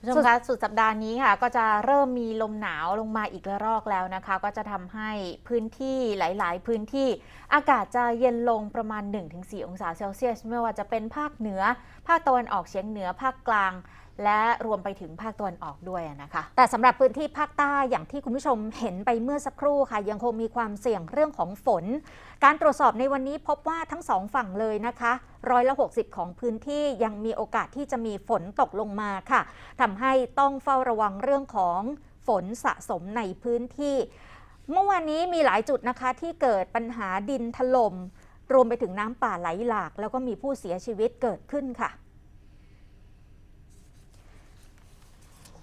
คุณผู้ชมคะสุดสัปดาห์นี้ค่ะ ก็จะเริ่มมีลมหนาวลงมาอีกระลอกแล้วนะคะ ก็จะทำให้พื้นที่หลาย ๆ พื้นที่อากาศจะเย็นลงประมาณ 1-4 องศาเซลเซียส ไม่ว่าจะเป็นภาคเหนือ ภาคตะวันออกเฉียงเหนือภาคกลาง และรวมไปถึงภาคตะวันออกด้วยนะคะ แต่สำหรับพื้นที่ภาคใต้อย่างที่คุณผู้ชมเห็นไปเมื่อสักครู่ค่ะ ยังคงมีความเสี่ยงเรื่องของฝน การตรวจสอบในวันนี้พบว่าทั้งสองฝั่งเลยนะคะร้อยละ 60 ของพื้นที่ยังมีโอกาสที่จะมีฝนตกลงมาค่ะทำให้ต้องเฝ้าระวังเรื่องของฝนสะสมในพื้นที่ เมื่อวานนี้มีหลายจุดนะคะที่เกิดปัญหาดินถล่มรวมไปถึงน้ำป่าไหลหลาก แล้วก็มีผู้เสียชีวิตเกิดขึ้นค่ะ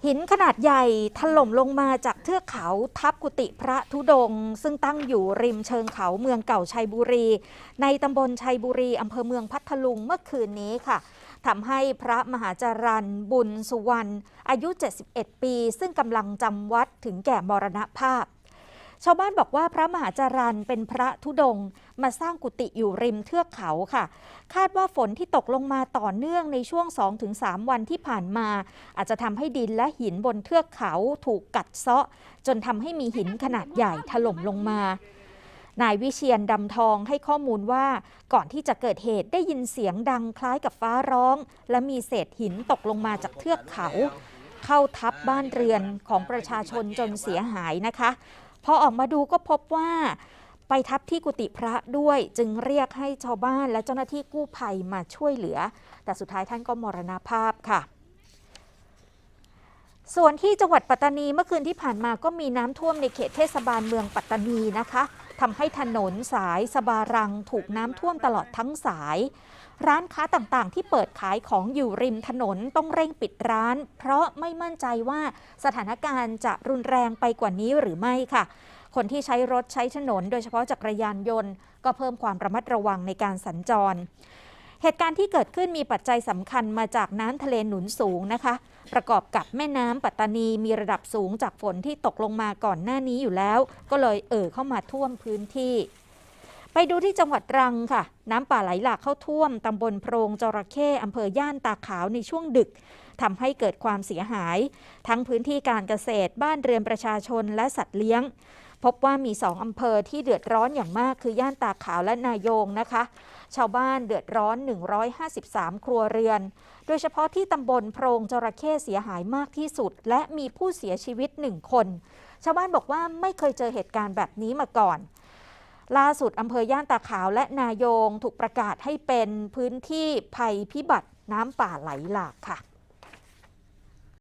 หินขนาดใหญ่ถล่มลงมาจากเทือกเขาทับกุฏิพระธุดง ซึ่งตั้งอยู่ริมเชิงเขาเมืองเก่าชัยบุรี ในตำบลชัยบุรีอำเภอเมืองพัทลุงเมื่อคืนนี้ค่ะทำให้พระมหาจารันบุญสุวรรณอายุ 71 ปี ซึ่งกำลังจำวัดถึงแก่มรณภาพ ชาวบ้านบอกว่าพระมหาจารันเป็นพระธุดง มาสร้างกุฏิอยู่ริมเทือกเขาค่ะ คาดว่าฝนที่ตกลงมาต่อเนื่องในช่วง 2-3 วันที่ผ่านมา อาจจะทำให้ดินและหินบนเทือกเขาถูกกัดเซาะ จนทำให้มีหินขนาดใหญ่ถล่มลงมานายวิเชียนดำทองให้ข้อมูลว่าก่อนที่จะเกิดเหตุได้ยินเสียงดังคล้ายกับฟ้าร้อง และมีเศษหินตกลงมาจากเทือกเขา เข้าทับบ้านเรือนของประชาชนจนเสียหายนะคะ พอออกมาดูก็พบว่าไปทับที่กุฏิพระด้วยจึงเรียกให้ชาวบ้านและเจ้าหน้าที่กู้ภัยมาช่วยเหลือ แต่สุดท้ายท่านก็มรณภาพค่ะ ส่วนที่จังหวัดปัตตานีเมื่อคืนที่ผ่านมาก็มีน้ำท่วมในเขตเทศบาลเมืองปัตตานีนะคะ ทำให้ถนนสายสบารังถูกน้ำท่วมตลอดทั้งสาย ร้านค้าต่างๆ ที่เปิดขายของอยู่ริมถนนต้องเร่งปิดร้าน เพราะไม่มั่นใจว่าสถานการณ์จะรุนแรงไปกว่านี้หรือไม่ค่ะ คนที่ใช้รถใช้ถนน โดยเฉพาะจักรยานยนต์ ก็เพิ่มความระมัดระวังในการสัญจร เหตุการณ์ที่เกิดขึ้นมีปัจจัยสำคัญมาจากน้ำทะเลหนุนสูงนะคะ ประกอบกับแม่น้ำปัตตานีมีระดับสูงจากฝนที่ตกลงมาก่อนหน้านี้อยู่แล้ว ก็เลยเอ่อเข้ามาท่วมพื้นที่ ไปดูที่จังหวัดตรังค่ะ น้ำป่าไหลหลากเข้าท่วมตำบลโพรงจระเข้อำเภอย่านตาขาวในช่วงดึกทำให้เกิดความเสียหาย ทั้งพื้นที่การเกษตรบ้านเรือนประชาชนและสัตว์เลี้ยง พบว่ามีสองอำเภอที่เดือดร้อนอย่างมากคือย่านตาขาวและนายงนะคะ ชาวบ้านเดือดร้อน 153 ครัวเรือน โดยเฉพาะที่ตำบลโพรงจระเข้เสียหายมากที่สุด และมีผู้เสียชีวิตหนึ่งคน ชาวบ้านบอกว่าไม่เคยเจอเหตุการณ์แบบนี้มาก่อนล่าสุดอำเภอย่านตาขาวและนายงถูกประกาศให้เป็นพื้นที่ภัยพิบัติน้ำป่าไหลหลากค่ะ